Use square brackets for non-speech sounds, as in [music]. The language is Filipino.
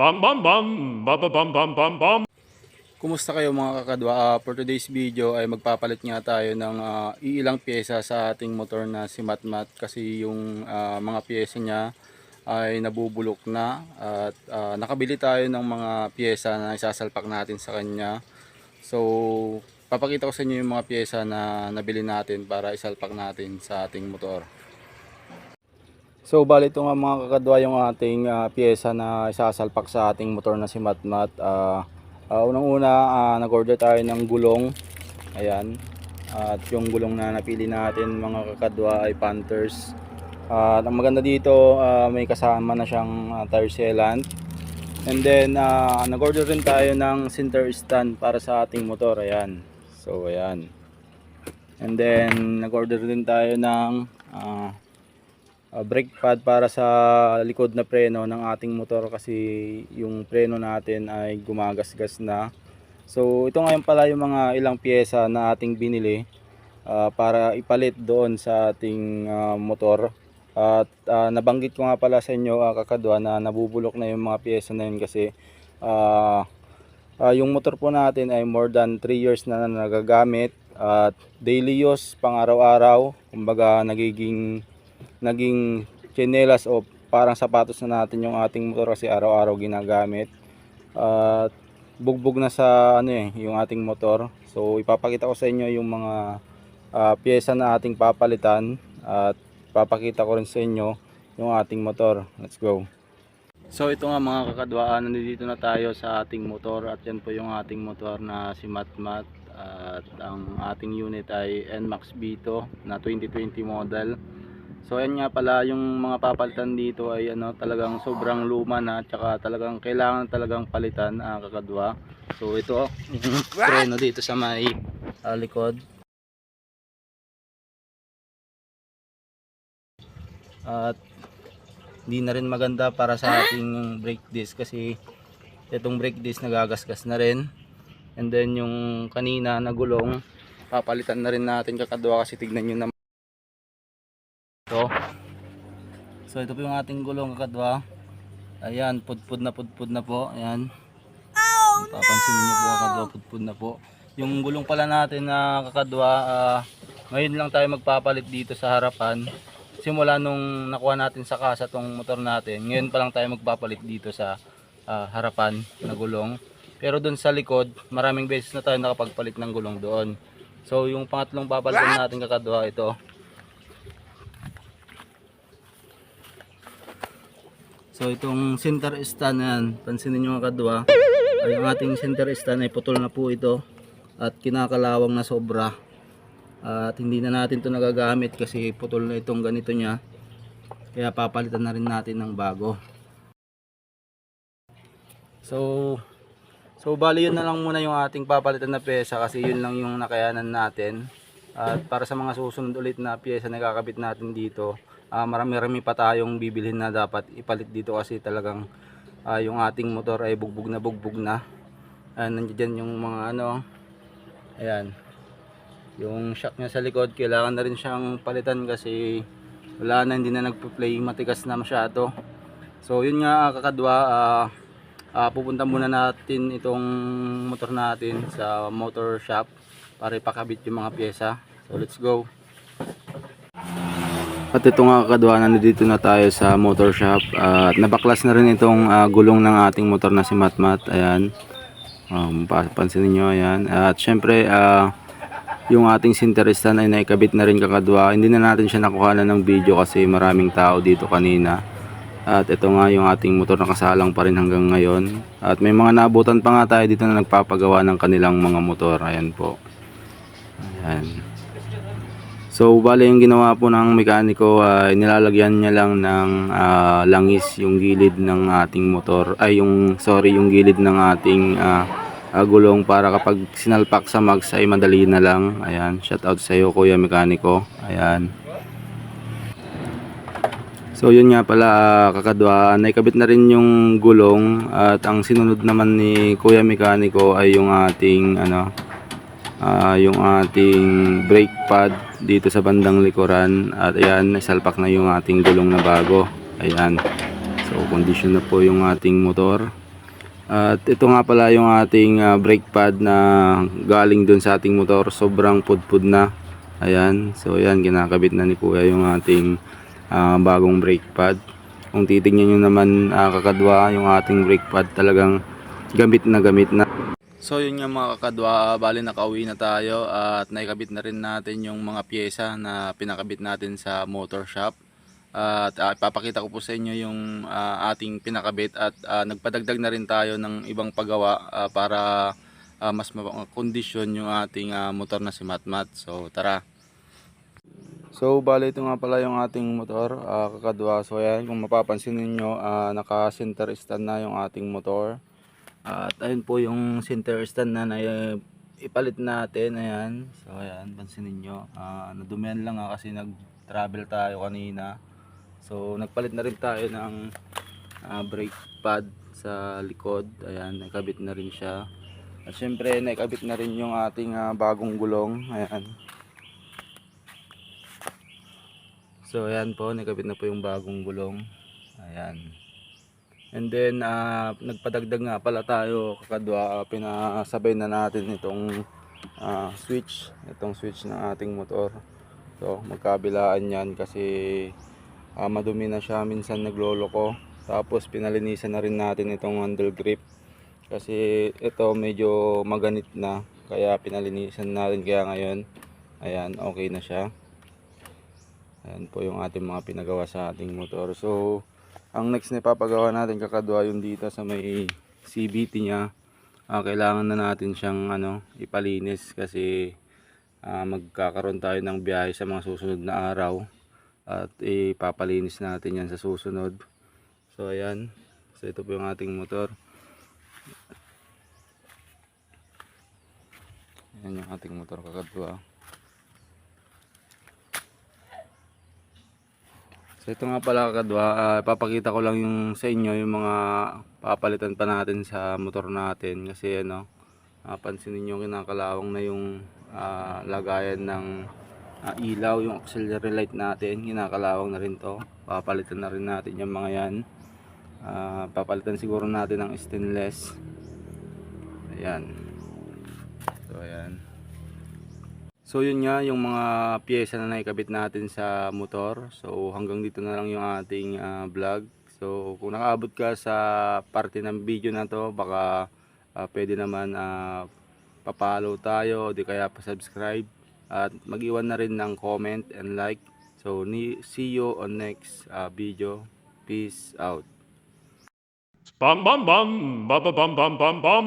Bum bum bum ba ba bum bum bum bum. Kumusta kayo mga kakadwa? Ah, for today's video ay magpapalit nga tayo ng ah, iilang pyesa sa ating motor na si Matmat kasi yung ah, mga pyesa niya ay nabubulok na at ah, nakabili tayo ng mga pyesa na isasalpak natin sa kanya. So, papakita ko sa inyo yung mga pyesa na nabili natin para isalpak natin sa ating motor. So bali ito nga mga kakadwa yung ating ah, pyesa na isasalpak sa ating motor na si Matmat. Ah, ah, Unang-una ah, nag-order tayo ng gulong. Ayan. At yung gulong na napili natin mga kakadwa ay Panthers. At ang maganda dito ah, may kasama na siyang ah, tire sealant. And then ah, nag-order rin tayo ng center stand para sa ating motor. Ayan. So ayan. And then nag-order din tayo ng ah, uh, brake pad para sa likod na preno ng ating motor kasi yung preno natin ay gumagasgas na. So ito ngayon pala yung mga ilang pyesa na ating binili uh, para ipalit doon sa ating uh, motor. At uh, nabanggit ko nga pala sa inyo uh, kakadwa na nabubulok na yung mga pyesa na yun kasi uh, uh, yung motor po natin ay more than 3 years na nagagamit at daily use pang araw-araw kumbaga nagiging naging chinelas o parang sapatos na natin yung ating motor kasi araw-araw ginagamit. At bugbog na sa ano eh, yung ating motor. So ipapakita ko sa inyo yung mga ah, pyesa na ating papalitan at papakita ko rin sa inyo yung ating motor. Let's go. So ito nga mga kakadwaan, nandito na tayo sa ating motor at yan po yung ating motor na si Matmat at ang ating unit ay NMAX Vito na 2020 model. So ayan nga pala yung mga papalitan dito ay ano talagang sobrang luma na tsaka talagang kailangan talagang palitan ah, kakadwa. So ito yung [laughs] preno dito sa may ah, likod. At hindi na rin maganda para sa ating brake disc kasi itong brake disc nagagasgas na rin. And then yung kanina na gulong papalitan na rin natin kakadwa kasi tignan nyo naman ito. So ito po yung ating gulong kakadwa. Ayan, pudpud na pudpud na po. Ayan. Oh, Papansinin niyo po kakadwa, pudpud na po. Yung gulong pala natin na kakadwa, ah, ngayon lang tayo magpapalit dito sa harapan. Simula nung nakuha natin sa kasa tong motor natin, ngayon pa lang tayo magpapalit dito sa ah, harapan na gulong. Pero doon sa likod, maraming beses na tayo nakapagpalit ng gulong doon. So yung pangatlong papalitan natin kakadwa ito. So itong center stand yan, pansinin nyo mga kadwa, ay ang ating center stand ay putol na po ito at kinakalawang na sobra. At hindi na natin to nagagamit kasi putol na itong ganito niya. Kaya papalitan na rin natin ng bago. So, so bali yun na lang muna yung ating papalitan na pyesa kasi yun lang yung nakayanan natin. At para sa mga susunod ulit na pyesa na kakabit natin dito, ah, marami-rami pa tayong bibilhin na dapat ipalit dito kasi talagang ah, yung ating motor ay bugbog na bugbog na. Ah, nandiyan yung mga ano, ayan. Yung shock niya sa likod, kailangan na rin siyang palitan kasi wala na, hindi na nagpo-play, matigas na masyado. So yun nga kakadwa, ah, ah, pupunta muna natin itong motor natin sa motor shop para ipakabit yung mga pyesa. So let's go. At ito nga kakadwa, nandito na tayo sa motor shop at nabaklas na rin itong ah, gulong ng ating motor na si Matmat. Ayan. Um, pansinin nyo, ayan. At syempre, ah, yung ating sinteristan ay naikabit na rin kakadwa. Hindi na natin siya nakuha na ng video kasi maraming tao dito kanina. At ito nga yung ating motor na kasalang pa rin hanggang ngayon. At may mga naabutan pa nga tayo dito na nagpapagawa ng kanilang mga motor. Ayan po. Ayan. So, bale yung ginawa po ng mekaniko ay nilalagyan niya lang ng ah, langis yung gilid ng ating motor. Ay, yung, sorry, yung gilid ng ating ah, ah, gulong para kapag sinalpak sa mags ay madali na lang. Ayan, shout out sa iyo kuya mekaniko. Ayan. So yun nga pala ah, kakadwa, naikabit na rin yung gulong at ang sinunod naman ni Kuya Mekaniko ay yung ating ano ah, yung ating brake pad dito sa bandang likuran at ayan, isalpak na yung ating gulong na bago. Ayan. So condition na po yung ating motor. At ito nga pala yung ating ah, brake pad na galing dun sa ating motor. Sobrang pudpud na. Ayan. So ayan, kinakabit na ni Kuya yung ating ah, bagong brake pad. Kung titingnan nyo naman ah, kakadwa, yung ating brake pad talagang gamit na gamit na. So yun nga mga kakadwa, bali nakauwi na tayo at naikabit na rin natin yung mga pyesa na pinakabit natin sa motor shop. At ah, ipapakita ko po sa inyo yung ah, ating pinakabit at ah, nagpadagdag na rin tayo ng ibang paggawa ah, para ah, mas makondisyon yung ating ah, motor na si Matmat. So tara. So bali ito nga pala yung ating motor, ah, kakadwa. So ayan, kung mapapansin ninyo, ah, naka-center stand na yung ating motor. At ayun po yung center stand na, ipalit natin. Ayan. So ayan, pansin ninyo. Ah, nadumihan lang nga kasi nag-travel tayo kanina. So nagpalit na rin tayo ng ah, brake pad sa likod. Ayan, nakabit na rin siya. At syempre, nakabit na rin yung ating ah, bagong gulong. Ayan. So ayan po, nakabit na po yung bagong gulong. Ayan. And then ah, nagpadagdag nga pala tayo kakadwa, ah, pinasabay na natin itong ah, switch, itong switch ng ating motor. So magkabilaan yan kasi ah, madumi na siya minsan nagloloko. Tapos pinalinisan na rin natin itong handle grip kasi ito medyo maganit na kaya pinalinisan natin kaya ngayon ayan okay na siya Ayan po yung ating mga pinagawa sa ating motor. So, ang next na ipapagawa natin kakadwa yung dito sa may CVT niya. Ah, kailangan na natin siyang ano, ipalinis kasi ah, magkakaroon tayo ng biyahe sa mga susunod na araw. At ipapalinis natin yan sa susunod. So, ayan. So, ito po yung ating motor. Ayan yung ating motor kakadwa. So ito nga pala kadwa, ah, ipapakita ko lang yung sa inyo yung mga papalitan pa natin sa motor natin kasi ano, ah, pansinin niyo kinakalawang na yung ah, lagayan ng ah, ilaw, yung auxiliary light natin, kinakalawang na rin to. Papalitan na rin natin yung mga yan. Ah, papalitan siguro natin ng stainless. Ayan. So ayan. So yun nga yung mga piyesa na naikabit natin sa motor. So hanggang dito na lang yung ating ah, vlog. So kung nakaabot ka sa parte ng video na to, baka ah, pwede naman uh, papalo tayo di kaya pa-subscribe at mag-iwan na rin ng comment and like. So see you on next ah, video. Peace out. Bum bum bum. Ba bum bum bum bum.